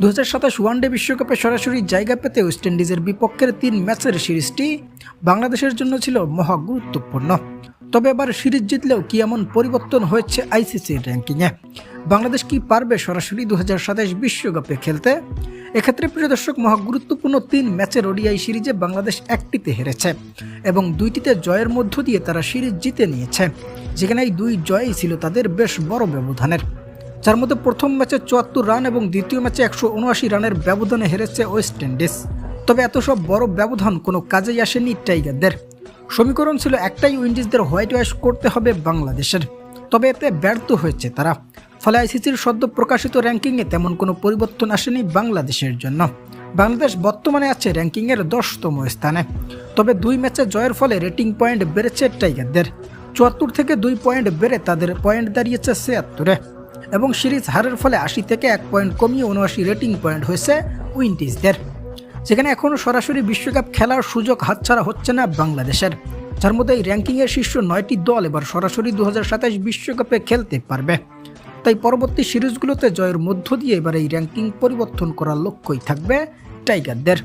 দু হাজার সাতাশ ওয়ানডে বিশ্বকাপে সরাসরি জায়গা পেতে ওয়েস্ট ইন্ডিজের বিপক্ষের তিন ম্যাচের সিরিজটি বাংলাদেশের জন্য ছিল মহা গুরুত্বপূর্ণ। তবে এবার সিরিজ জিতলেও কি এমন পরিবর্তন হয়েছে আইসিসির র্যাঙ্কিংয়ে? বাংলাদেশ কি পারবে সরাসরি দু হাজার সাতাশ বিশ্বকাপে খেলতে? এক্ষেত্রে প্রিয় দর্শক, মহা গুরুত্বপূর্ণ তিন ম্যাচের ওডিআই সিরিজে বাংলাদেশ একটিতে হেরেছে এবং দুইটিতে জয়ের মধ্য দিয়ে তারা সিরিজ জিতে নিয়েছে। যেখানে এই দুই জয়ই ছিল তাদের বেশ বড় ব্যবধানের। যার মধ্যে প্রথম ম্যাচে চুয়াত্তর রান এবং দ্বিতীয় ম্যাচে একশো উনআশি রানের ব্যবধানে হেরেছে ওয়েস্ট ইন্ডিজ। তবে এত সব বড় ব্যবধান কোনো কাজেই আসেনি টাইগারদের। সমীকরণ ছিল একটাই উইন্ডিজদের হোয়াইট ওয়াশ করতে হবে বাংলাদেশের। তবে এতে ব্যর্থ হয়েছে তারা। ফলে আইসিসির সদ্য প্রকাশিত র্যাঙ্কিংয়ে তেমন কোনো পরিবর্তন আসেনি বাংলাদেশের জন্য। বাংলাদেশ বর্তমানে আছে র্যাঙ্কিংয়ের দশতম স্থানে। তবে দুই ম্যাচে জয়ের ফলে রেটিং পয়েন্ট বেড়েছে টাইগারদের। চুয়াত্তর থেকে দুই পয়েন্ট বেড়ে তাদের পয়েন্ট দাঁড়িয়েছে ছিয়াত্তরে। এবং সিরিজ হারের ফলে আশি থেকে এক পয়েন্ট কমিয়ে উনআশি রেটিং পয়েন্ট হয়েছে উইন্ডিজদের। যেখানে এখনও সরাসরি বিশ্বকাপ খেলার সুযোগ হাতছাড়া হচ্ছে না বাংলাদেশের। যার মধ্যে এই র্যাঙ্কিংয়ের শীর্ষ নয়টি দল এবার সরাসরি দু বিশ্বকাপে খেলতে পারবে। তাই পরবর্তী সিরিজগুলোতে জয়ের মধ্য দিয়ে এবার এই র্যাঙ্কিং পরিবর্তন করার লক্ষ্যই থাকবে টাইগারদের।